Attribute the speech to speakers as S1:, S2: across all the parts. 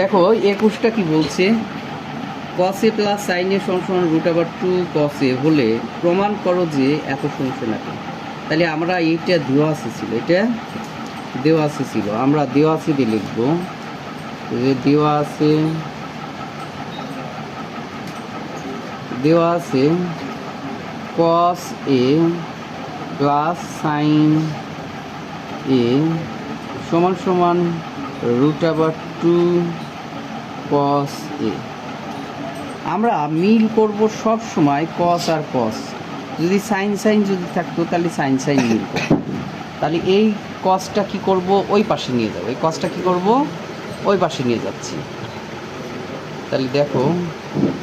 S1: দেখো, একুশটা কি বলছে? কসে প্লাস সাইনে সমান রুট আবার টু কসে হলে প্রমাণ করো যে এত সমস্যা না কেন। তাহলে আমরা এইটা দেওয়া আছে ছিল, এটা দেওয়া আছে ছিল। আমরা দেওয়া আছে দিয়ে লিখব। যে দেওয়া আছে দেওয়া আছে কস এ প্লাস সাইন এ সমান সমান রুট আবার টু কস এ আমরা মিল করব সব সময় কস আর কস যদি সাইন সাইন যদি থাকতো, তাহলে সাইন সাইন মিল করব তাহলে এই কসটা কি করব? ওই পাশে নিয়ে যাব। এই কসটা কি করব? ওই পাশে নিয়ে যাচ্ছি। তাহলে দেখো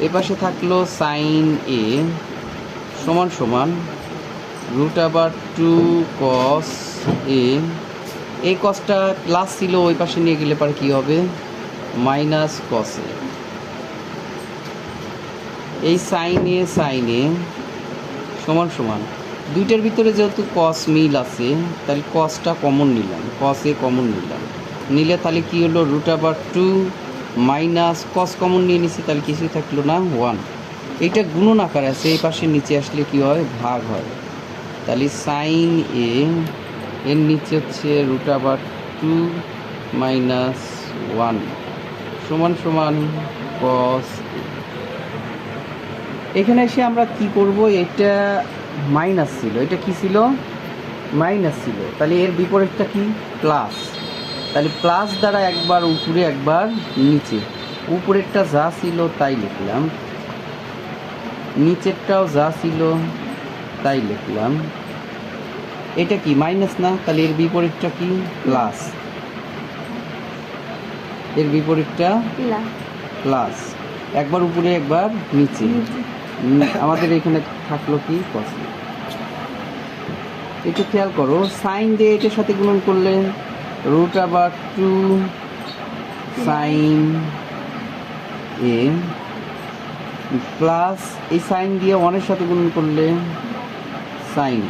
S1: এই পাশে থাকল সাইন এ সমান সমান রুট আবার টু কস এ এই কসটা প্লাস ছিল, ওই পাশে নিয়ে গেলে পরে কী হবে? মাইনাস কস এই সাইনে সাইনে সমান সমান। দুইটার ভিতরে যেহেতু কস মিল আছে, তাহলে কসটা কমন নিলাম। কস কমন নিলাম। নিলে তাহলে কি হলো? রুট আবার টু মাইনাস কস কমন নিয়ে নিছি, তাহলে কিছুই থাকল না ওয়ান এইটা গুণন আকার আছে, এই পাশে নিচে আসলে কি হয়? ভাগ হয়। তাহলে সাইন এ এর নিচে হচ্ছে রুট আবার টু মাইনাস ওয়ান সমান সমান কস এখানে এসে আমরা কি করব? এটা মাইনাস ছিল। এটা কি ছিল? মাইনাস ছিল। তাহলে এর বিপরীতটা কি? প্লাস তাহলে প্লাস দ্বারা একবার উপরে, একবার নিচে। উপরেরটা যা ছিল তাই লিখলাম। নিচেরটাও যা ছিল তাই লিখলাম। এটা কি মাইনাস না? তাহলে এর বিপরীতটা কি? প্লাস এর বিপরীতটা প্লাস একবার উপরে একবার নিচে। আমাদের এখানে থাকল কি? কস একটু খেয়াল করো সাইন দিয়ে এটার সাথে গুণন করলে রুট আবার টু সাইন এ প্লাস এই সাইন দিয়ে ওয়ানের সাথে গুণন করলে সাইন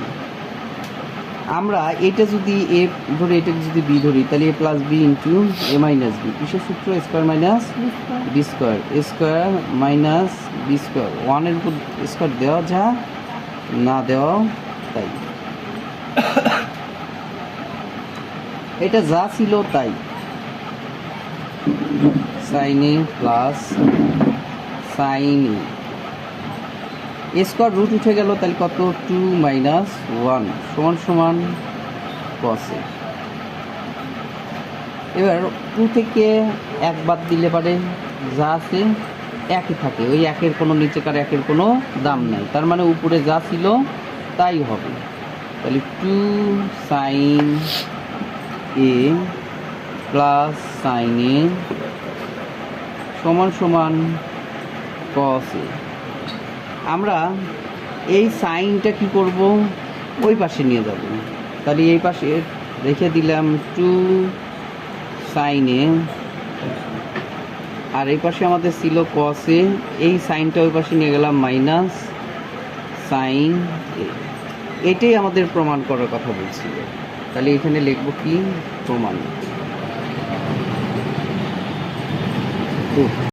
S1: আমরা এটা যদি এ ধরে এটাকে যদি বি ধরি তাহলে A plus B into A minus B কিসের সূত্র? Square minus B square A square minus B square ওয়ানের উপর স্কোয়ার দেওয়া যা না দেওয়া তাই। এটা যা ছিল তাই। Sine A plus sine A square root উঠে গেল, তাহলে কত? টু মাইনাস ওয়ান সমান সমান কসে এবার টু থেকে এক বাদ দিলে পারে, যা আছে একই থাকে, ওই একের কোনো নিচেকার একের কোনো দাম নাই। তার মানে উপরে যা ছিল, তাই হবে। তাহলে two sine A plus sine A সমান সমান কস আমরা এই সাইনটা কি করব? ওই পাশে নিয়ে যাব। তাহলে এই পাশে রেখে দিলাম টু সাইনে। আর এই পাশে আমাদের ছিল কসে এই সাইনটা ওই পাশে নিয়ে গেলাম মাইনাস সাইন এটাই আমাদের প্রমাণ করার কথা বলছিল। তাহলে এখানে লিখব কি? প্রমাণ।